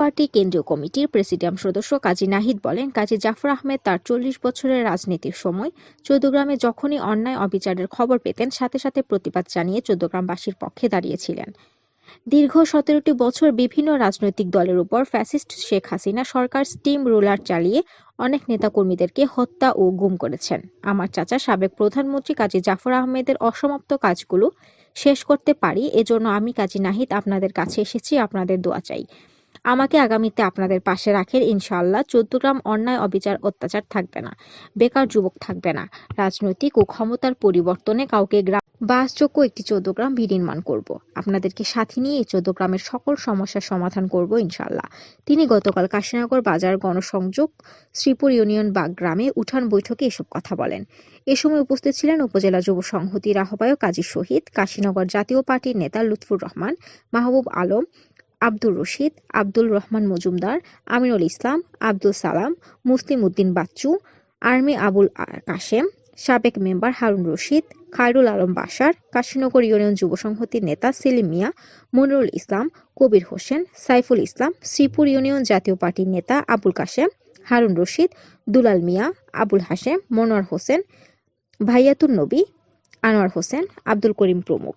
Party কেন্দ্রীয় কমিটির presidium সদস্য কাজী নাহিদ বলেন, কাজী জাফর আহমেদ তার চল্লিশ বছরের রাজনীতির সময় চৌদ্দগ্রামে যখনই অন্যায় অবিচারের খবর পেতেন, সাথে সাথে প্রতিবাদ জানিয়ে চৌদ্দগ্রামবাসীর পক্ষে দাঁড়িয়েছিলেন। দীর্ঘ সতেরোটি বছর বিভিন্ন রাজনৈতিক দলের উপর ফ্যাসিস্ট শেখ হাসিনা সরকার স্টিম রোলার চালিয়ে অনেক নেতাকর্মীদেরকে হত্যা ও গুম করেছেন। আমার চাচা সাবেক প্রধানমন্ত্রী কাজী জাফর আহমেদের অসমাপ্ত কাজগুলো শেষ করতে পারি, এজন্য আমি কাজী নাহিদ আপনাদের কাছে এসেছি, আপনাদের দোয়া চাই। আমাকে আগামীতে আপনাদের পাশে রাখেন ইনশাআল্লাহ। চৌদ্দগ্রাম অন্যায়, অবিচার, অত্যাচার থাকবে না। বেকার যুবক থাকবে না। রাজনৈতিক ও ক্ষমতার পরিবর্তনে কাউকে গ্রাম বাসযোগ্য একটি চৌদ্দগ্রাম বিনির্মাণ করব। আপনাদেরকে সাথে নিয়ে এই চৌদ্দগ্রামের সকল সমস্যার সমাধান করব ইনশাআল্লাহ। তিনি গতকাল কাশীনগর বাজার গণসংযোগ, শ্রীপুর ইউনিয়ন বাগ গ্রামে উঠান বৈঠকে এসব কথা বলেন। এ সময় উপস্থিত ছিলেন উপজেলা যুব সংহতির আহ্বায়ক কাজী শহীদ, কাশীনগর জাতীয় পার্টির নেতা লুৎফুর রহমান, মাহবুব আলম আব্দুর রশিদ আব্দুল রহমান মজুমদার, আমিনুল ইসলাম, আব্দুল সালাম, মুসলিম উদ্দিন বাচ্চু, আর্মি আবুল কাশেম, সাবেক মেম্বার হারুন রশিদ, খায়রুল আলম বাসার কাশীনগর ইউনিয়ন যুব সংহতির নেতা সেলিম মিয়া, মনিরুল ইসলাম, কবির হোসেন, সাইফুল ইসলাম, শ্রীপুর ইউনিয়ন জাতীয় পার্টির নেতা আবুল কাশেম, হারুন রশিদ, দুলাল মিয়া, আবুল হাশেম, মনোয়ার হোসেন, ভাইয়াতুন নবী, আনোয়ার হোসেন, আব্দুল করিম প্রমুখ।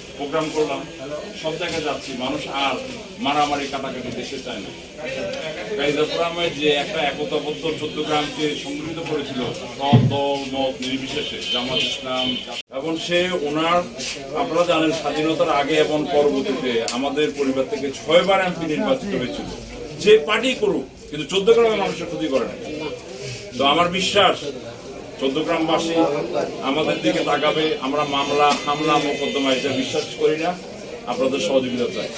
প্রোগ্রাম করলাম, সব জায়গায় যাচ্ছি, মানুষ আর মারামারি কাটাকাটি দেশে চায় না। যে একটা একতাবদ্ধ চোদ্দগ্রামকে সংগঠিত করেছিল, সব দল, মত নির্বিশেষে, জামাত ইসলাম, এবং সে ওনার, আপনারা জানেন, স্বাধীনতার আগে এবং পরবর্তীতে আমাদের পরিবার থেকে ছয়বার এমপি নির্বাচিত হয়েছিল। যে পার্টি করুক, কিন্তু চোদ্দগ্রামের মানুষের ক্ষতি করে না। তো আমার বিশ্বাস চৌদ্দগ্রামবাসী আমাদের দিকে তাকাবে, আমরা মামলা, হামলা, মোকদ্দমা এটা বিশ্বাস করি না। আপনাদের সহযোগিতা চাই।